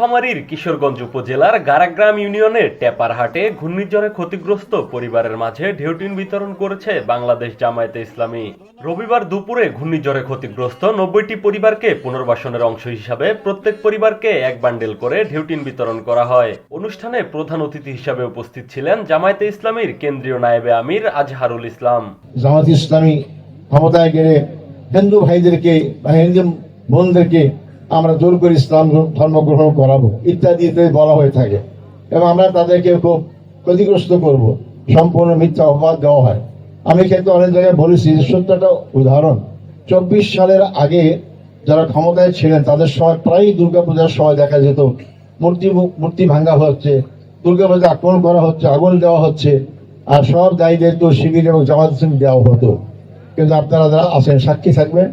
নীলফামারীর কিশোরগঞ্জ উপজেলার গারাগ্রাম ইউনিয়নের টেপারহাটে ঘূর্ণিঝড়ে ক্ষতিগ্রস্ত পরিবারের মাঝে ঢেউটিন বিতরণ করেছে বাংলাদেশ জামায়াতে ইসলামী। রবিবার দুপুরে ঘূর্ণিঝড়ে ক্ষতিগ্রস্ত নব্বইটি পরিবারকে পুনর্বাসনের অংশ হিসাবে প্রত্যেক পরিবারকে এক বান্ডেল করে ঢেউটিন বিতরণ করা হয়। অনুষ্ঠানে প্রধান অতিথি হিসাবে উপস্থিত ছিলেন জামায়াতে ইসলামীর কেন্দ্রীয় নায়েবে আমির আজহারুল ইসলাম। জামাত ইসলামী ক্ষমতায় গেলে হিন্দু ভাইদেরকে বা হিন্দু বোনদেরকে আমরা জোর করে ইসলাম ধর্ম গ্রহণ করাবো, ইত্যাদি ইত্যাদি বলা হয়ে থাকে। এবং আমরা তাদেরকে খুব ক্ষতিগ্রস্ত করব। সম্পূর্ণ মিথ্যা অপবাদ দেওয়া হয়। আমি কিন্তু অনেক জায়গায় বলেছি যে সত্যটা উদাহরণ। চব্বিশ সালের আগে যারা ক্ষমতায় ছিলেন, তাদের সময় প্রায়ই দুর্গাপূজার সময় দেখা যেত। মূর্তি মূর্তি ভাঙ্গা হচ্ছে, দুর্গাপূজা আক্রমণ করা হচ্ছে, আগুন দেওয়া হচ্ছে, আর সব দায়ী দায়িত্ব শিবির এবং জামাত দেওয়া হতো। কিন্তু আপনারা যারা আছেন, সাক্ষী থাকবেন।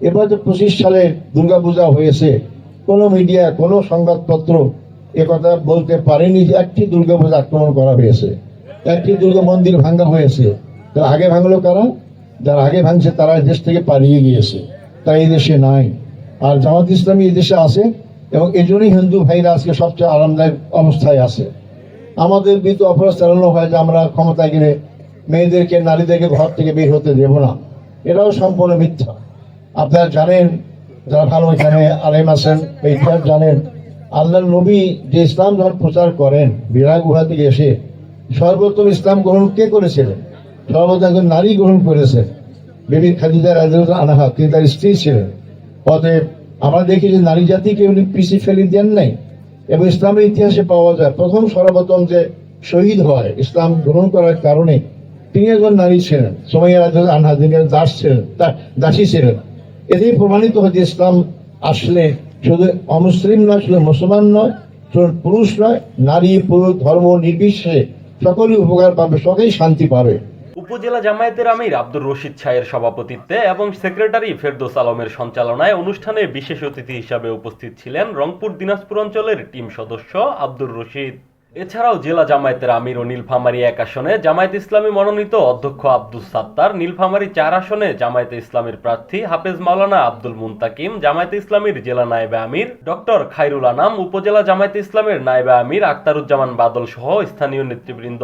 এবার যে পঁচিশ সালে দুর্গাপূজা হয়েছে, কোনো মিডিয়া কোনো সংবাদপত্র কথা বলতে পারেনি যে একটি দুর্গাপূজা আক্রমণ করা হয়েছে। একটি দুর্গা মন্দির ভাঙ্গা হয়েছে। যারা আগে ভাঙলো কারা? যারা আগে ভাঙছে তারা দেশ থেকে পালিয়ে গিয়েছে। তারা এই দেশে নাই। আর জামাত ইসলামী এই দেশে আছে এবং এই জন্যই হিন্দু ভাইরা আজকে সবচেয়ে আরামদায়ক অবস্থায় আছে। আমাদের বিরুদ্ধে অপরাধ চালানো হয় যে আমরা ক্ষমতায় গেলে মেয়েদেরকে, নারীদেরকে ঘর থেকে বের হতে দেব না। এটাও সম্পূর্ণ মিথ্যা। আপনারা জানেন, যারা ভালো এখানে আলেম আছেন ইতিহাস জানেন আল্লাহ নবী যে ইসলাম যখন প্রচার করেন বিরাট গুহা থেকে এসে, সর্বোত্তম ইসলাম গ্রহণ কে করেছিলেন? সর্বপ্রথম একজন নারী গ্রহণ করেছেন বেবি খাদিজা রাজা আনাহা, তিনি তার স্ত্রী ছিলেন। অতএব আমরা দেখি যে নারী জাতিকে উনি পিছিয়ে ফেলে দেন নাই। এবং ইসলামের ইতিহাসে পাওয়া যায়, প্রথম সর্বপ্রথম যে শহীদ হয়, ইসলাম গ্রহণ করার কারণে তিনি একজন নারী ছিলেন। সোমাইয়া রাজা আনহা তিনি দাস ছিলেন দাসী ছিলেন। এতেই প্রমাণিত হয় যে ইসলাম আসলে শুধু অমুসলিম নয়, শুধু মুসলমান নয়, শুধু পুরুষ নয়, নারী, পুরুষ, ধর্ম, নির্বিশেষে সকলেই উপকার পাবে, সকলেই শান্তি পাবে। উপজেলা জামায়াতের আমির আব্দুর রশিদ ছায়ের সভাপতিত্বে এবং সেক্রেটারি ফেরদোস আলমের সঞ্চালনায় অনুষ্ঠানে বিশেষ অতিথি হিসাবে উপস্থিত ছিলেন রংপুর দিনাজপুর অঞ্চলের টিম সদস্য আব্দুর রশিদ। এছাড়াও জেলা জামায়াতের আমির ও নীলফামারী এক আসনে জামায়াত ইসলামী মনোনীত অধ্যক্ষ আব্দুল সাত্তার, নীলফামারী চার আসনে জামায়াতে ইসলামের প্রার্থী হাফেজ মাওলানা আব্দুল মুন্তাকিম, জামায়াতে ইসলামীর জেলা নায়েবে আমির ডক্টর খাইরুল আনাম, উপজেলা জামায়াতে ইসলামের নায়েবে আমির আক্তারুজ্জামান বাদল সহ স্থানীয় নেতৃবৃন্দ।